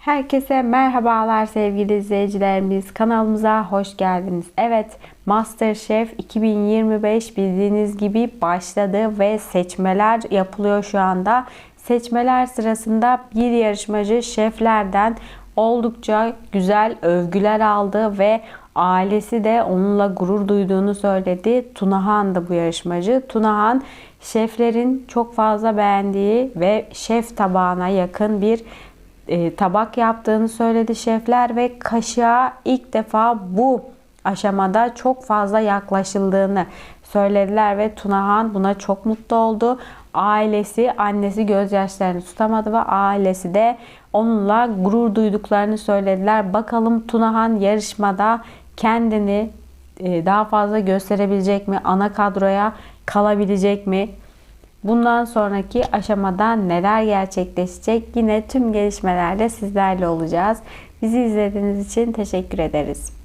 Herkese merhabalar sevgili izleyicilerimiz. Kanalımıza hoş geldiniz. Evet, MasterChef 2025 bildiğiniz gibi başladı ve seçmeler yapılıyor şu anda. Seçmeler sırasında bir yarışmacı şeflerden oldukça güzel övgüler aldı ve ailesi de onunla gurur duyduğunu söyledi. Tunahan da bu yarışmacı. Tunahan şeflerin çok fazla beğendiği ve şef tabağına yakın bir e, tabak yaptığını söyledi şefler ve kaşığa ilk defa bu aşamada çok fazla yaklaşıldığını söylediler ve Tunahan buna çok mutlu oldu. Ailesi, annesi gözyaşlarını tutamadı ve ailesi de onunla gurur duyduklarını söylediler. Bakalım Tunahan yarışmada kendini e, daha fazla gösterebilecek mi? Ana kadroya kalabilecek mi? Bundan sonraki aşamada neler gerçekleşecek? Yine tüm gelişmelerle sizlerle olacağız. Bizi izlediğiniz için teşekkür ederiz.